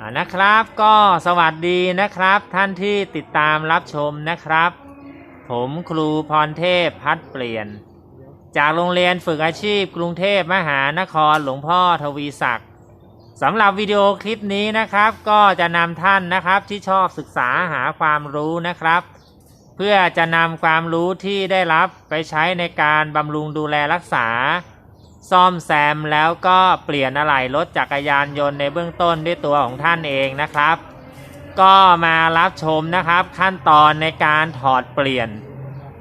อ่านะครับก็สวัสดีนะครับ ท่านที่ติดตามรับชมนะครับ ผมครูพรเทพพัดเปลี่ยน จากโรงเรียนฝึกอาชีพกรุงเทพมหานครหลวงพ่อทวีศักดิ์สำหรับวิดีโอคลิปนี้นะครับ ก็จะนำท่านนะครับที่ชอบศึกษาหาความรู้นะครับ เพื่อจะนำความรู้ที่ได้รับไปใช้ในการบำรุงดูแลรักษา ซ่อมแซมแล้วก็เปลี่ยนอะไหล่รถจักรยานยนต์ในเบื้องต้นด้วยตัวของท่านเองนะครับ ก็มารับชมนะครับ ขั้นตอนในการถอดเปลี่ยน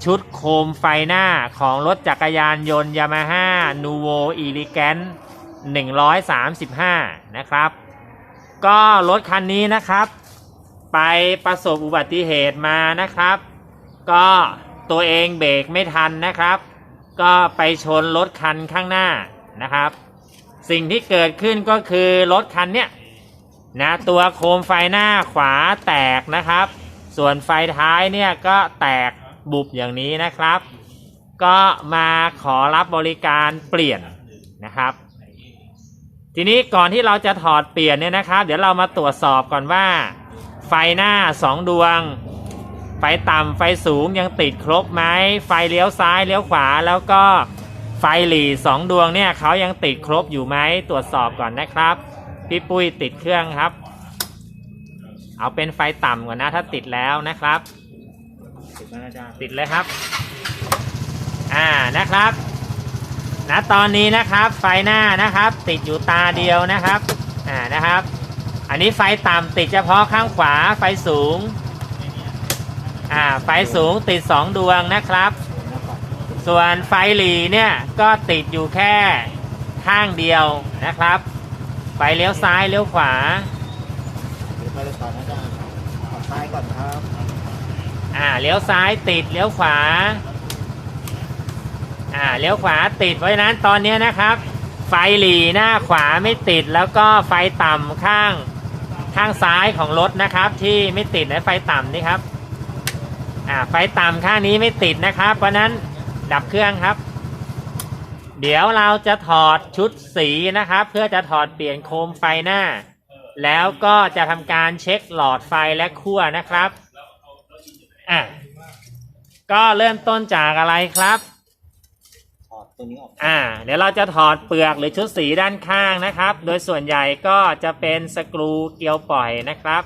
ชุดโคมไฟหน้าของรถจักรยานยนต์ Yamaha Nuvo Elegant 135 นะครับ ก็รถคันนี้นะครับ ไปประสบอุบัติเหตุมานะครับ ก็ตัวเองเบรกไม่ทันนะครับ ก็ไปชนรถคันข้างหน้านะครับ สิ่งที่เกิดขึ้นก็คือรถคันเนี้ยนะตัวโคมไฟหน้าขวาแตกนะครับ ส่วนไฟท้ายเนี่ยก็แตกบุบอย่างนี้นะครับ ก็มาขอรับบริการเปลี่ยนนะครับ ทีนี้ก่อนที่เราจะถอดเปลี่ยนเนี่ยนะครับ เดี๋ยวเรามาตรวจสอบก่อนว่า ไฟหน้าสองดวง ไฟต่ำไฟสูงยังติดครบไหมไฟเลี้ยวซ้ายเลี้ยวขวาแล้วก็ไฟหลีสองดวงเนี่ยเขายังติดครบอยู่ไหมตรวจสอบก่อนนะครับพี่ปุ้ยติดเครื่องครับ เอาเป็นไฟต่ำก่อนนะถ้าติดแล้วนะครับ ติดมาอาจารย์ติดเลยครับ อ่านะครับณตอนนี้นะครับไฟหน้านะครับ ติดอยู่ตาเดียวนะครับอ่านะครับ อันนี้ไฟต่ำติดเฉพาะข้างขวาไฟสูง อ่าไฟสูงติดสองดวงนะครับ ส่วนไฟหลีเนี่ยก็ติดอยู่แค่ข้างเดียวนะครับ ไฟเลี้ยวซ้ายเลี้ยวขวาเดี๋ยวไปเลยก่อนนะอาจารย์ขอซ้ายก่อนครับอ่าเลี้ยวซ้ายติดเลี้ยวขวาอ่าเลี้ยวขวาติดเพราะฉะนั้นตอนนี้นะครับ ไฟหลีหน้าขวาไม่ติดแล้วก็ไฟต่ำข้างข้างซ้ายของรถนะครับ ที่ไม่ติดนะไฟต่ำนี่ครับ อ่าไฟต่ำข้างนี้ไม่ติดนะครับเพราะฉะนั้นดับเครื่องครับ เดี๋ยวเราจะถอดชุดสีนะครับ เพื่อจะถอดเปลี่ยนโคมไฟหน้า แล้วก็จะทำการเช็คหลอดไฟและขั้วนะครับอะก็เริ่มต้นจากอะไรครับถอดตัวนี้ออกอ่า เดี๋ยวเราจะถอดเปลือกหรือชุดสีด้านข้างนะครับ โดยส่วนใหญ่ก็จะเป็นสกรูเกลียวปล่อยนะครับ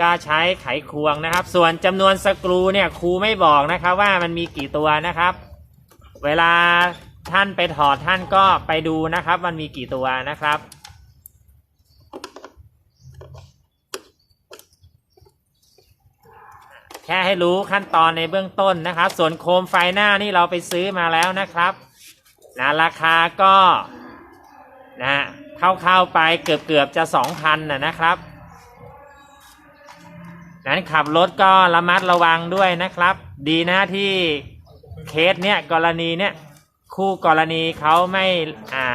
ก็ใช้ไขควงนะครับ ส่วนจำนวนสกรูเนี่ยครูไม่บอกนะครับว่ามันมีกี่ตัวนะครับ เวลาท่านไปถอดท่านก็ไปดูนะครับ มันมีกี่ตัวนะครับแค่ให้รู้ขั้นตอนในเบื้องต้นนะครับ ส่วนโคมไฟหน้านี่เราไปซื้อมาแล้วนะครับนะราคาก็นะเข้าๆไปเกือบๆจะสองพันนะนะครับ นั้นขับรถก็ระมัดระวังด้วยนะครับ ดีนะที่เคสเนี้ยกรณีเนี้ยคู่กรณีเขาไม่อ่า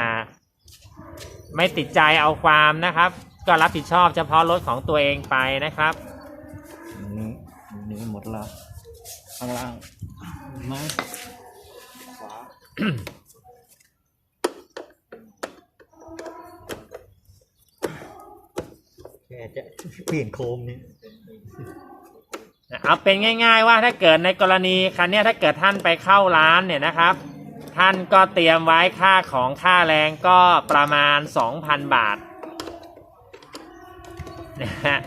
ไม่ติดใจเอาความนะครับ ก็รับผิดชอบเฉพาะรถของตัวเองไปนะครับนี้นี้หมดแล้วข้างล่างไม้ขวาแค่จะเปลี่ยนโคมนี่ เอาเป็นง่าย ๆ ว่าถ้าเกิดในกรณีคันนี้ถ้าเกิดท่านไปเข้าร้านเนี่ยนะครับ ท่านก็เตรียมไว้ค่าของค่าแรงก็ประมาณ 2,000 บาทนะฮะ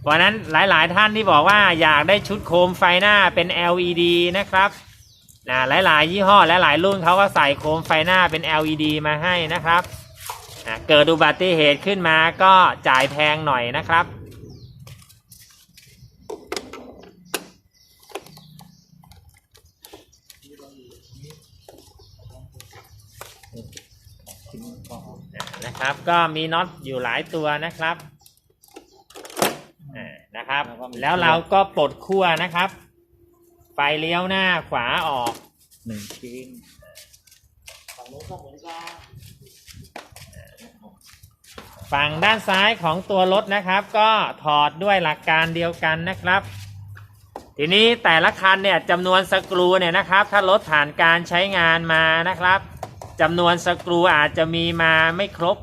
เพราะนั้นหลายๆท่านที่บอกว่าอยากได้ชุดโคมไฟหน้าเป็น LED นะครับนะหลายๆ ยี่ห้อและหลายรุ่นเขาก็ใส่โคมไฟหน้าเป็น LED มาให้นะครับนะเกิดอุบัติเหตุขึ้นมาก็จ่ายแพงหน่อยนะครับ ทิ้งก็ออก นะครับ ก็มีน็อตอยู่หลายตัวนะครับอ่านะครับ แล้วเราก็ปลดขั้วนะครับ ไฟเลี้ยวหน้าขวาออกหนึ่งชิ้นฝั่งนู้นก็เหมือนกันฝั่งด้านซ้ายของตัวรถนะครับ ก็ถอดด้วยหลักการเดียวกันนะครับ ทีนี้แต่ละคันเนี่ยจำนวนสกรูเนี่ยนะครับ ถ้ารถผ่านการใช้งานมานะครับจำนวนสกรูอาจจะมีมาไม่ครบ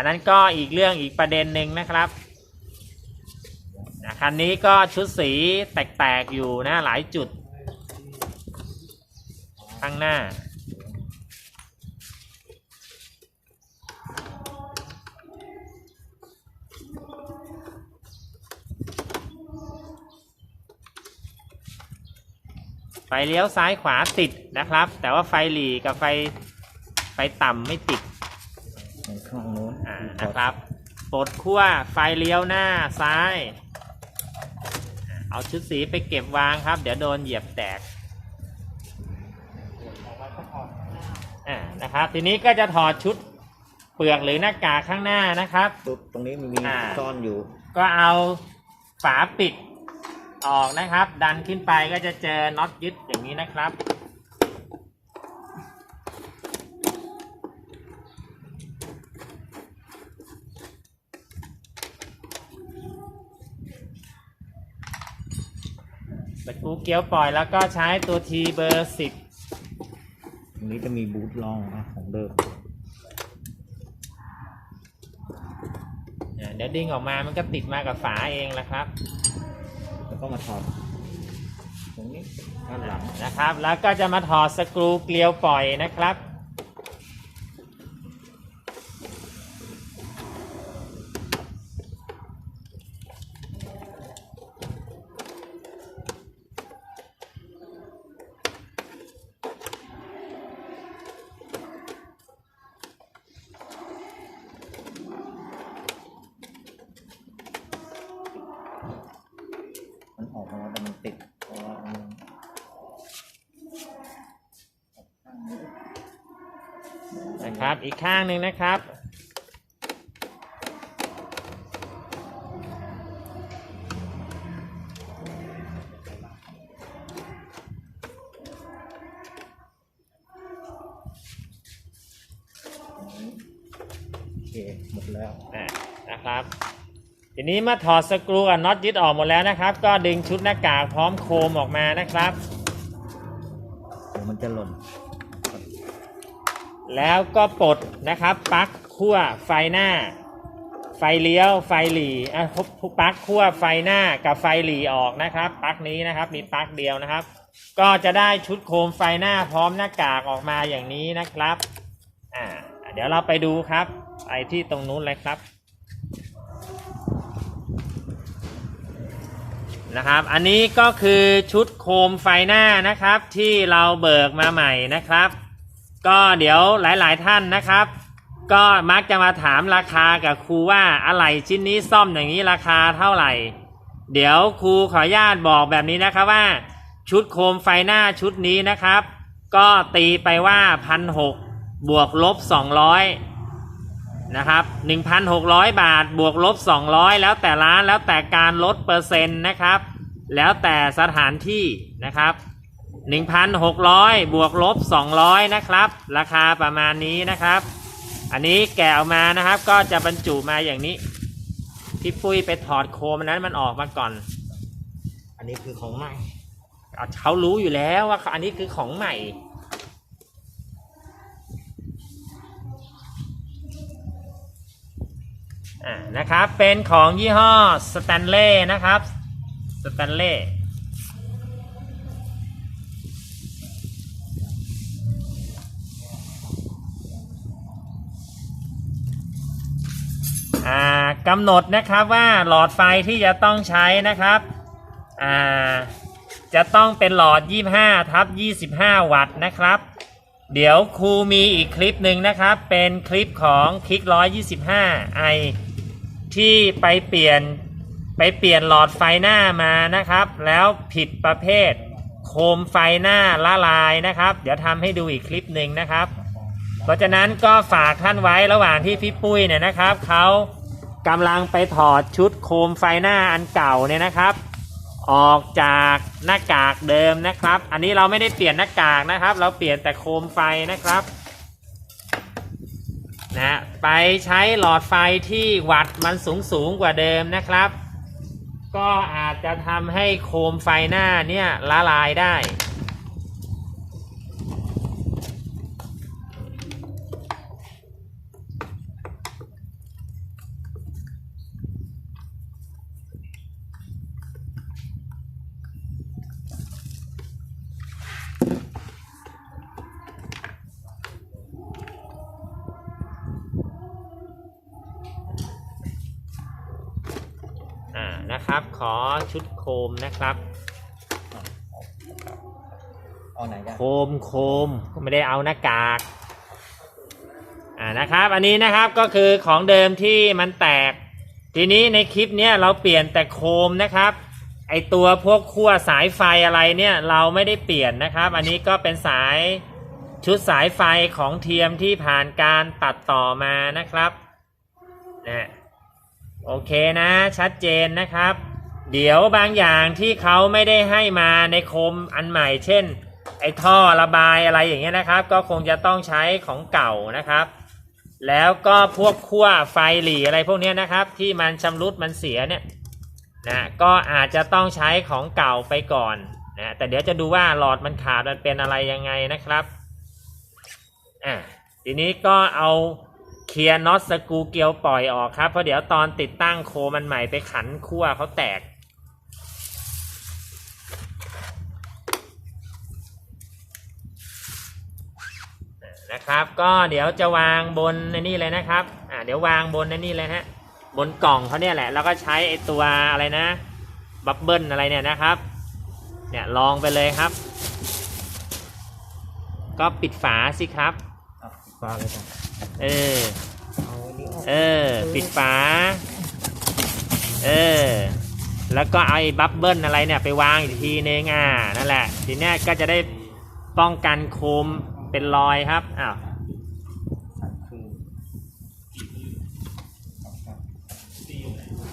อันนั้นก็อีกเรื่องอีกประเด็นหนึ่งนะครับคันนี้ก็ชุดสีแตกๆอยู่นะหลายจุด ข้างหน้า ไฟเลี้ยวซ้ายขวาติดนะครับ แต่ว่าไฟหลีกับไฟไฟต่ำไม่ติดข้างนู้นอ่า นะครับ ปลดขั้วไฟเลี้ยวหน้าซ้ายอ่าเอาชุดสีไปเก็บวางครับ เดี๋ยวโดนเหยียบแตกอ่านะครับ ทีนี้ก็จะถอดชุดเปลือกหรือหน้ากากข้างหน้านะครับ ปุ๊บตรงนี้มันมีอ่า ซ่อนอยู่ ก็เอาฝาปิดออกนะครับ ดันขึ้นไปก็จะเจอน็อตยึดอย่างนี้นะครับ เกียวปล่อยแล้วก็ใช้ตัวทีเบอร์สิบตรงนี้จะมีบูทรองนะของเดิมเดี๋ยวดึงออกมามันก็ติดมากับฝาเองแหละครับ แล้วก็มาถอดตรงนี้ด้านหลังนะครับ แล้วก็จะมาถอดสกรูเกลียวปล่อยนะครับ มันออกมาแล้วแต่มันติดเพราะว่ามัน นะ ครับ อีกข้างหนึ่งนะครับ โอเค หมดแล้วอะนะครับ ทีนี้เมื่อถอดสกรูกับน็อตยึดออกหมดแล้วนะครับ ก็ดึงชุดหน้ากากพร้อมโคมออกมานะครับ เดี๋ยวมันจะหล่น แล้วก็ปลดนะครับปลั๊กขั้วไฟหน้า ไฟเลี้ยวไฟหลีอะพปลั๊กขั้วไฟหน้ากับไฟหลีออกนะครับปลั๊กนี้นะครับมีปลั๊กเดียวนะครับ ก็จะได้ชุดโคมไฟหน้าพร้อมหน้ากากออกมาอย่างนี้นะครับอ่าเดี๋ยวเราไปดูครับไปที่ตรงนู้นเลยครับนะครับ อันนี้ก็คือชุดโคมไฟหน้านะครับที่เราเบิกมาใหม่นะครับ ก็เดี๋ยวหลายๆท่านนะครับ ก็มักจะมาถามราคากับครูว่าอะไรชิ้นนี้ซ่อมอย่างนี้ราคาเท่าไหร่ เดี๋ยวครูขออนุญาตบอกแบบนี้นะครับว่า ชุดโคมไฟหน้าชุดนี้นะครับ ก็ตีไปว่าพันหกบวกลบสองร้อยนะครับหนึ่งพันหกร้อยบาทบวกลบสองร้อยแล้วแต่ร้านแล้วแต่การลดเปอร์เซ็นต์นะครับ แล้วแต่สถานที่นะครับ 1,600 บวกลบ 200 นะครับ ราคาประมาณนี้นะครับ อันนี้แกะออกมานะครับก็จะบรรจุมาอย่างนี้ พี่ปุ้ยไปถอดโคมอันนั้นมันออกมาก่อน อันนี้คือของใหม่อะเขารู้อยู่แล้วว่าอันนี้คือของใหม่อ่านะครับ เป็นของยี่ห้อสแตนเล่นะครับสแตนเล่ กำหนดนะครับว่าหลอดไฟที่จะต้องใช้นะครับจะต้องเป็นหลอด 25ทับ25 วัตต์นะครับ เดี๋ยวครูมีอีกคลิปหนึ่งนะครับ เป็นคลิปของคลิก 125ไอที่ไปเปลี่ยนไปเปลี่ยนหลอดไฟหน้ามานะครับ แล้วผิดประเภท โคมไฟหน้าละลายนะครับ เดี๋ยวทำให้ดูอีกคลิปหนึ่งนะครับ เพราะฉะนั้นก็ฝากท่านไว้ระหว่างที่พี่ปุ้ยเนี่ยนะครับเขา กำลังไปถอดชุดโคมไฟหน้าอันเก่าเนี่ยนะครับ ออกจากหน้ากากเดิมนะครับ อันนี้เราไม่ได้เปลี่ยนหน้ากากนะครับ เราเปลี่ยนแต่โคมไฟนะครับนะไปใช้หลอดไฟที่วัดมันสูงสูงกว่าเดิมนะครับ ก็อาจจะทำให้โคมไฟหน้าเนี่ยละลายได้ อ่านะครับ ขอชุดโคมนะครับ เอาไหนกันโคมโคมไม่ได้เอาหน้ากาก อ่านะครับ อันนี้นะครับก็คือของเดิมที่มันแตก ทีนี้ในคลิปเนี้ยเราเปลี่ยนแต่โคมนะครับ ไอตัวพวกขั้วสายไฟอะไรเนี่ยเราไม่ได้เปลี่ยนนะครับ อันนี้ก็เป็นสายชุดสายไฟของเทียมที่ผ่านการตัดต่อมานะครับนะโอเคนะชัดเจนนะครับ เดี๋ยวบางอย่างที่เขาไม่ได้ให้มาในคมอันใหม่ เช่น ไอท่อระบายอะไรอย่างเงี้ยนะครับ ก็คงจะต้องใช้ของเก่านะครับ แล้วก็พวกขั้วไฟหลีอะไรพวกเนี้ยนะครับ ที่มันชำรุดมันเสียเนี่ย นะก็อาจจะต้องใช้ของเก่าไปก่อนนะแต่เดี๋ยวจะดูว่าหลอดมันขาดมันเป็นอะไรยังไงนะครับอะทีนี้ก็เอาเคลียร์น็อตสกูเกลียวปล่อยออกครับเพราะเดี๋ยวตอนติดตั้งโคมันใหม่ไปขันขั้วเขาแตกนะครับก็เดี๋ยวจะวางบนนี่เลยนะครับอ่าเดี๋ยววางบนนนี่เลยฮะ บนกล่องเขาเนี่ยแหละแล้วก็ใช้ไอตัวอะไรนะบับเบิลอะไรเนี่ยนะครับ เนี่ยลองไปเลยครับ ก็ปิดฝาสิครับอะฟ้าเลยกันเออเอาอันนี้ออกเออ ปิดฝา เออ แล้วก็เอาไอ้บับเบิลอะไรเนี่ยไปวางอีกทีนึงอ่านั่นแหละ ทีเนี้ยก็จะได้ป้องกันโคมเป็นรอยครับอ้าว สั่นคือครับ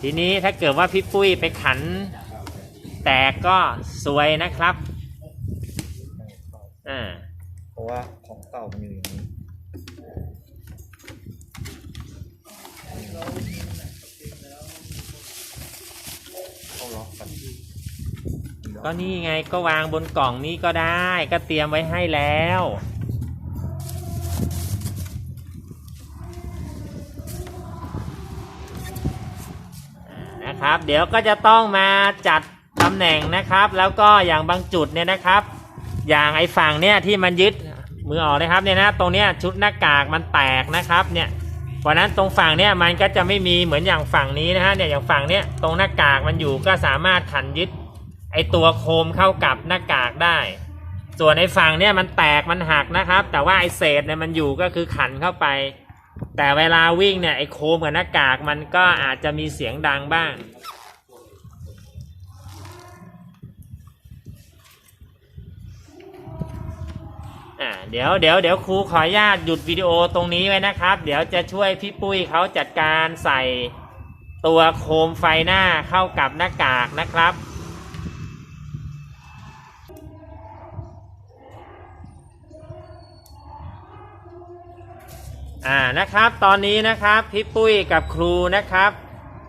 ทีนี้ถ้าเกิดว่าพี่ปุ้ยไปขัน แตกก็สวยนะครับอ่าเพราะว่าของเก่ามันอยู่อย่างนี้เขาล็อกกันก็นี่ไงก็วางบนกล่องนี้ก็ได้ ก็เตรียมไว้ให้แล้ว นะครับ เดี๋ยวก็จะต้องมาจัดตำแหน่งนะครับ แล้วก็อย่างบางจุดเนี่ยนะครับ อย่างไอ้ฝั่งเนี่ยที่มันยึดมือออกนะครับเนี่ยนะตรงเนี้ยชุดหน้ากากมันแตกนะครับเนี่ยเพราะนั้นตรงฝั่งเนี่ยมันก็จะไม่มีเหมือนอย่างฝั่งนี้นะฮะเนี่ยอย่างฝั่งเนี่ยตรงหน้ากากมันอยู่ก็สามารถขันยึดไอตัวโคมเข้ากับหน้ากากได้ ส่วนไอฝั่งเนี่ยมันแตกมันหักนะครับ แต่ว่าไอเศษเนี่ยมันอยู่ก็คือขันเข้าไป แต่เวลาวิ่งเนี่ยไอโคมกับหน้ากากมันก็อาจจะมีเสียงดังบ้าง อ่าเดี๋ยวเดี๋ยวเดี๋ยวครูขออนุญาตหยุดวิดีโอตรงนี้ไว้นะครับ เดี๋ยวจะช่วยพี่ปุ้ยเขาจัดการใส่ตัวโคมไฟหน้าเข้ากับหน้ากากนะครับอ่านะครับตอนนี้นะครับพี่ปุ้ยกับครูนะครับ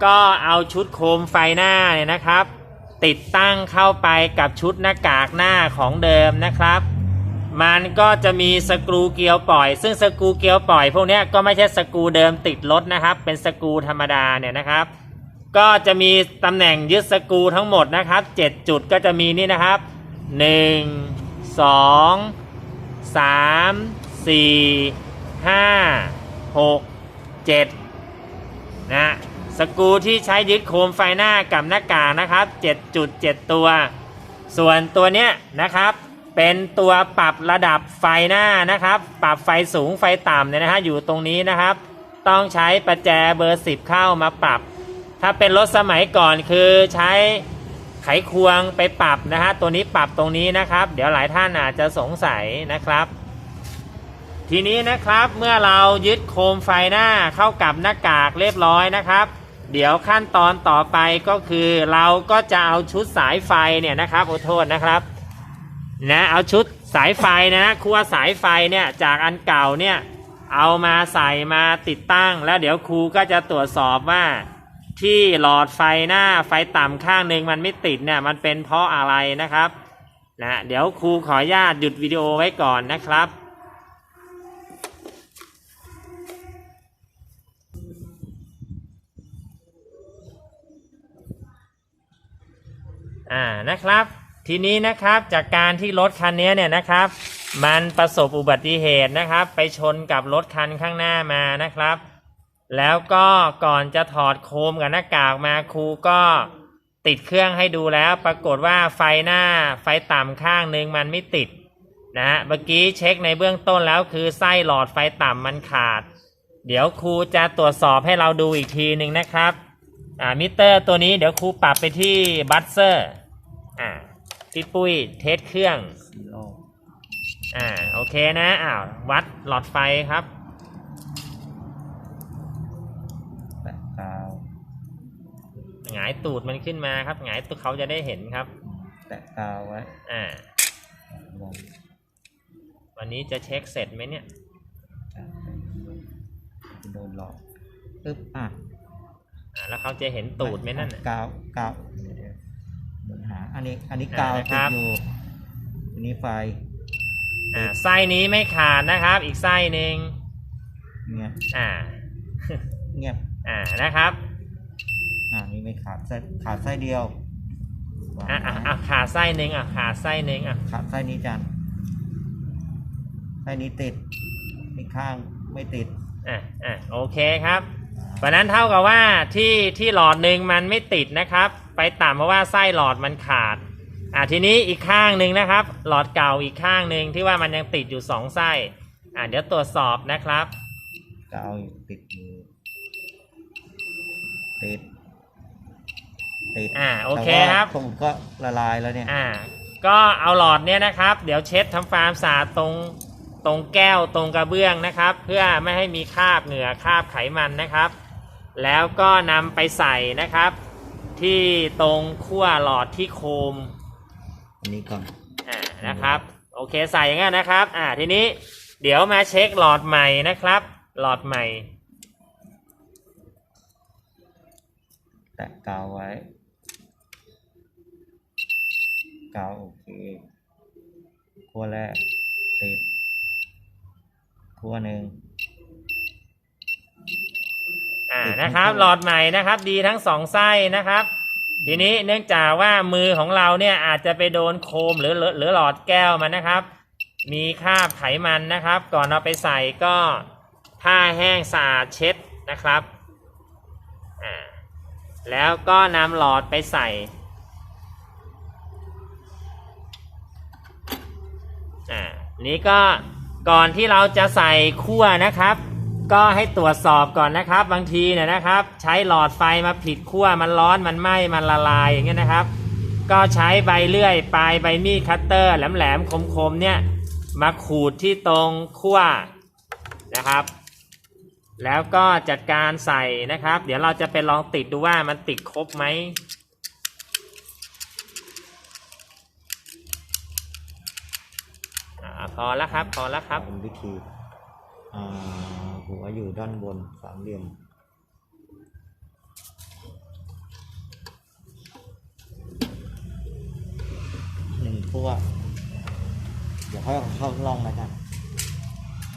ก็เอาชุดโคมไฟหน้าเนี่ยนะครับ ติดตั้งเข้าไปกับชุดหน้ากากหน้าของเดิมนะครับ มันก็จะมีสกรูเกียวปล่อย ซึ่งสกรูเกียวปล่อย พวกนี้ก็ไม่ใช่สกรูเดิมติดรถนะครับ เป็นสกรูธรรมดาเนี่ยนะครับ ก็จะมีตำแหน่งยึดสกรูทั้งหมดนะครับ 7 จุดก็จะมีนี่นะครับ 1 2 3 4 5 6 7นะสกรูที่ใช้ยึดโคมไฟหน้ากับหน้ากากนะครับ 7.7 ตัว ส่วนตัวเนี้ยนะครับ เป็นตัวปรับระดับไฟหน้านะครับ ปรับไฟสูงไฟต่ำเนี่ยนะฮะอยู่ตรงนี้นะครับ ต้องใช้ประแจเบอร์ 10 เข้ามาปรับ ถ้าเป็นรถสมัยก่อนคือใช้ไขควงไปปรับนะฮะตัวนี้ปรับตรงนี้นะครับ เดี๋ยวหลายท่านอาจจะสงสัยนะครับ ทีนี้นะครับเมื่อเรายึดโคมไฟหน้าเข้ากับหน้ากากเรียบร้อยนะครับ เดี๋ยวขั้นตอนต่อไปก็คือเราก็จะเอาชุดสายไฟเนี่ยนะครับขอโทษนะครับ นะเอาชุดสายไฟนะคั่วสายไฟเนี่ยจากอันเก่าเนี่ยเอามาใส่มาติดตั้ง แล้วเดี๋ยวครูก็จะตรวจสอบว่า ที่หลอดไฟหน้าไฟต่ำข้างหนึ่งมันไม่ติดเนี่ยมันเป็นเพราะอะไรนะครับนะเดี๋ยวครูขออนุญาตหยุดวิดีโอไว้ก่อนนะครับอ่านะครับ ทีนี้นะครับจากการที่รถคันนี้เนี่ยนะครับ มันประสบอุบัติเหตุนะครับ ไปชนกับรถคันข้างหน้ามานะครับ แล้วก็ก่อนจะถอดโคมกับหน้ากากมาครูก็ติดเครื่องให้ดูแล้ว ปรากฏว่าไฟหน้าไฟต่ำข้างหนึ่งมันไม่ติดนะฮะเมื่อกี้เช็คในเบื้องต้นแล้วคือไส้หลอดไฟต่ำมันขาด เดี๋ยวครูจะตรวจสอบให้เราดูอีกทีหนึ่งนะครับอ่ามิเตอร์ตัวนี้เดี๋ยวครูปรับไปที่บัสเซอร์อ่า พี่ปุ้ยเทสเครื่องซีโร่อ่าโอเคนะอ้าววัดหลอดไฟครับแปะกาวหงายตูดมันขึ้นมาครับหงายตูดเขาจะได้เห็นครับแปะกาวไว้อ่าลงวันนี้จะเช็คเสร็จไหมเนี่ยอะโดนหลอกปึ๊บอะอ่าแล้วเขาจะเห็นตูดไหมนั่นน่ะกาวกาว อันนี้อันนี้อ่ากาวนะคติรัดบอยู่อันนี้ไฟอ่าไส้นี้ไม่ขาดนะครับ อีกไส้หนึ่งเงียบอ่าเงียบอ่านะครับ อ่านี่ไม่ขาดไส้ขาดไส้เดียววางอ่าอ่าไว้อ่าขาดไส้หนึ่งอะขาดไส้หนึ่งอะขาดไส้นี้จันไส้นี้ติดมีข้างไม่ติดอ่าอ่าโอเคครับเพราะนั้นเท่ากับว่าที่ที่หลอดหนึ่งมันไม่ติดนะครับ ไปต่ำเพราะว่าไส้หลอดมันขาดอ่าทีนี้อีกข้างหนึ่งนะครับ หลอดเก่าอีกข้างหนึ่งที่ว่ามันยังติดอยู่สองไส้อ่าเดี๋ยวตรวจสอบนะครับกาวอยู่ติดอยู่ติดติดอ่าโอเคแต่ว่าครับสมุดก็ละลายแล้วเนี่ย อ่า ก็เอาหลอดเนี่ยนะครับ เดี๋ยวเช็ดทำความสะอาดตรงตรงแก้วตรงกระเบื้องนะครับ เพื่อไม่ให้มีคราบเหงื่อคราบไขมันนะครับ แล้วก็นำไปใส่นะครับ ที่ตรงขั้วหลอดที่โคมอันนี้ก่อนอ่านะครับ โอเคใส่อย่างนั้นนะครับ อ่าทีนี้เดี๋ยวมาเช็คหลอดใหม่นะครับ หลอดใหม่ แตะกาวไว้ กาวโอเคขั้วแรกติดขั้วหนึ่ง อ่าติดทั้งนะครับคู่หลอดใหม่นะครับ ดีทั้งสองไส้นะครับ ทีนี้เนื่องจากว่ามือของเราเนี่ยอาจจะไปโดนโคมหรือหรือหรือหลอดแก้วมันนะครับ มีคราบไขมันนะครับ ก่อนเอาไปใส่ก็ผ้าแห้งสะอาดเช็ดนะครับอ่าแล้วก็นำหลอดไปใส่อ่านี้ก็ก่อนที่เราจะใส่ขั้วนะครับ ก็ให้ตรวจสอบก่อนนะครับ บางทีเนี่ยนะครับ ใช้หลอดไฟมาผิดขั้วมันร้อนมันไหม้มันละลายอย่างเงี้ยนะครับ ก็ใช้ใบเลื่อยปลายใบมีดคัตเตอร์แหลมๆคมๆเนี่ยมาขูดที่ตรงขั้วนะครับ แล้วก็จัดการใส่นะครับ เดี๋ยวเราจะไปลองติดดูว่ามันติดครบไหมพอแล้วครับ พอแล้วครับวิธี หัวอยู่ด้านบนสามเหลี่ยมหนึ่งขั้วเดี๋ยวค่อยเอาเข้าล่องแล้วกัน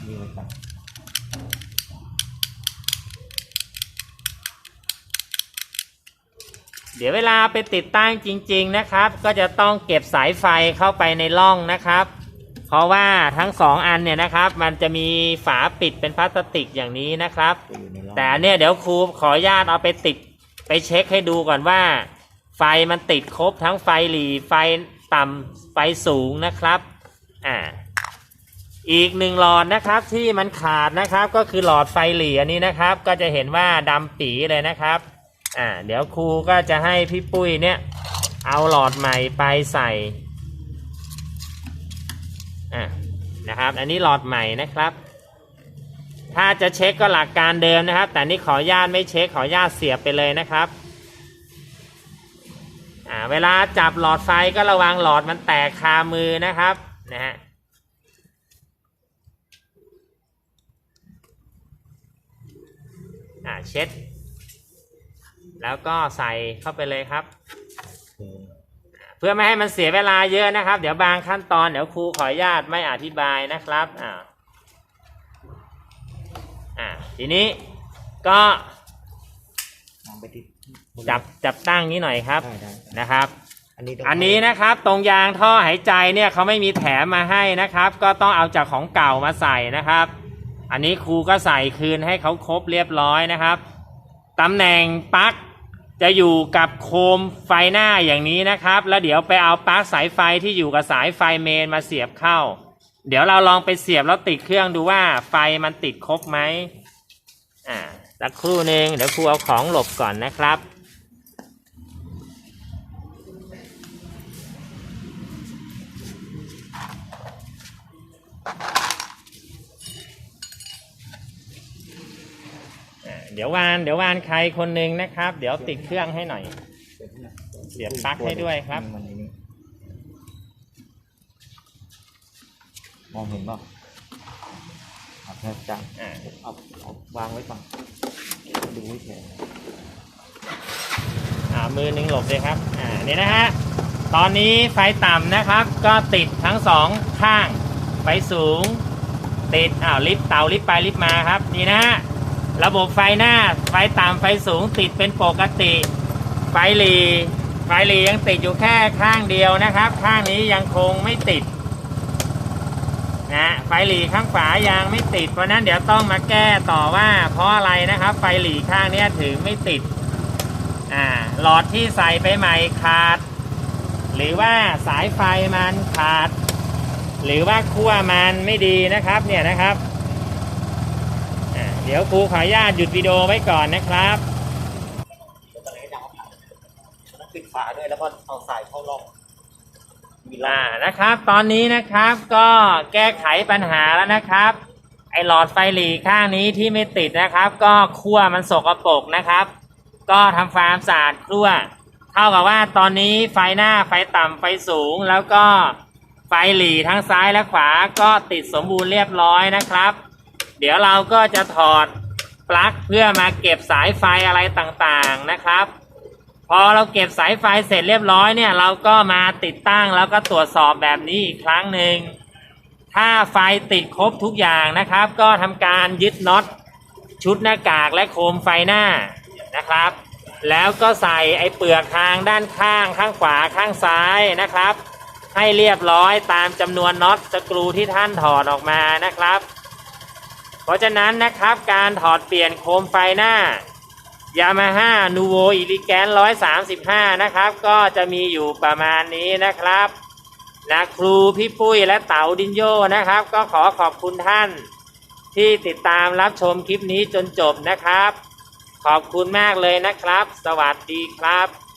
ดีไว้ก่อนเดี๋ยวเวลาไปติดตั้งจริง ๆนะครับ ก็จะต้องเก็บสายไฟเข้าไปในร่องนะครับ เพราะว่าทั้งสองอันเนี่ยนะครับ มันจะมีฝาปิดเป็นพลาสติกอย่างนี้นะครับจะอยู่ในร่องแต่อันเนี่ยเดี๋ยวครูขออนุญาตเอาไปติดไปเช็คให้ดูก่อนว่า ไฟมันติดครบทั้งไฟหลีไฟต่ำไฟสูงนะครับอ่าอีกหนึ่งหลอดนะครับที่มันขาดนะครับก็คือหลอดไฟหลีอันนี้นะครับ ก็จะเห็นว่าดำปีเลยนะครับอ่าเดี๋ยวครูก็จะให้พี่ปุ้ยเนี่ย เอาหลอดใหม่ไปใส่ อ่านะครับ อันนี้หลอดใหม่นะครับ ถ้าจะเช็คก็หลักการเดิมนะครับ แต่นี่ขออนุญาตไม่เช็คขออนุญาตเสียบไปเลยนะครับอ่าเวลาจับหลอดไฟก็ระวังหลอดมันแตกคามือนะครับนะฮะอ่าเช็ด แล้วก็ใส่เข้าไปเลยครับ เคเพื่อไม่ให้มันเสียเวลาเยอะนะครับ เดี๋ยวบางขั้นตอนเดี๋ยวครูขออนุญาตไม่อธิบายนะครับอ่าอ่าทีนี้ก็นำไปติดจับจับตั้งนี้หน่อยครับได้ได้นะครับ อันนี้ต้งอันนี้นะครับตรงยางท่อหายใจเนี่ยเขาไม่มีแถมมาให้นะครับ ก็ต้องเอาจากของเก่ามาใส่นะครับ อันนี้ครูก็ใส่คืนให้เขาครบเรียบร้อยนะครับตำแหน่งปลั๊ก จะอยู่กับโคมไฟหน้าอย่างนี้นะครับ แล้วเดี๋ยวไปเอาปลั๊กสายไฟที่อยู่กับสายไฟเมนมาเสียบเข้า เดี๋ยวเราลองไปเสียบแล้วติดเครื่องดูว่าไฟมันติดครบไหมอ่าสักครู่หนึ่งเดี๋ยวครูเอาของหลบก่อนนะครับ ดี๋ยววานเดี๋ยววานใครคนหนึ่งนะครับ เดี๋ยวติดเครื่องให้หน่อย เสียบปลั๊กให้ด้วยครับมันนี่มองเห็นป่ะเอาแค่จังอ่าเอาเอาวางไว้ก่อนดูไว้เฉยอ่ามือหนึ่งหลบเลยครับ อ่านี่นะฮะตอนนี้ไฟต่ำนะครับ ก็ติดทั้งสองข้าง ไฟสูง ติดอ้าวลิฟต์เตาลิฟต์ไปลิฟต์มาครับ นี่นะฮะ ระบบไฟหน้า ไฟต่ำไฟสูงติดเป็นปกติ ไฟหลีไฟหลียังติดอยู่แค่ข้างเดียวนะครับ ข้างนี้ยังคงไม่ติดนะไฟหลีข้างฝายังไม่ติด เพราะนั้นเดี๋ยวต้องมาแก้ต่อว่า เพราะอะไรนะครับ ไฟหลีข้างนี้ถึงไม่ติดอ่าหลอดที่ใส่ไปใหม่ขาด หรือว่าสายไฟมันขาด หรือว่าขั้วมันไม่ดีนะครับเนี่ยนะครับ ดี๋ยวครูขออนุญาตหยุดวิดีโอไว้ก่อนนะครับตอนนี้ก็ยังเอาผ่านต้องปิดฝาด้วยแล้วก็เอาสายเข้าร่องมีร่ออ่างนะครับ ตอนนี้นะครับก็แก้ไขปัญหาแล้วนะครับ ไอหลอดไฟหลีข้างนี้ที่ไม่ติดนะครับ ก็ขั้วมันสกปรกนะครับ ก็ทำความสะอาดขั้วเท่ากับว่าตอนนี้ไฟหน้าไฟต่ำไฟสูงแล้วก็ไฟหลีทั้งซ้ายและขวาก็ติดสมบูรณ์เรียบร้อยนะครับ เดี๋ยวเราก็จะถอดปลั๊กเพื่อมาเก็บสายไฟอะไรต่างๆนะครับ พอเราเก็บสายไฟเสร็จเรียบร้อยเนี่ย เราก็มาติดตั้งแล้วก็ตรวจสอบแบบนี้อีกครั้งหนึ่งถ้าไฟติดครบทุกอย่างนะครับ ก็ทำการยึดน็อตชุดหน้ากากและโคมไฟหน้านะครับ แล้วก็ใส่ไอ้เปลือกทางด้านข้างข้างขวาข้างซ้ายนะครับ ให้เรียบร้อยตามจำนวนน็อตสกรูที่ท่านถอดออกมานะครับ เพราะฉะนั้นนะครับการถอดเปลี่ยนโคมไฟหน้ายามาฮ่านูโวอิลิแกน135นะครับ ก็จะมีอยู่ประมาณนี้นะครับนะครูพี่ปุ้ยและเต๋าดินโยนะครับ ก็ขอขอบคุณท่าน ที่ติดตามรับชมคลิปนี้จนจบนะครับ ขอบคุณมากเลยนะครับ สวัสดีครับ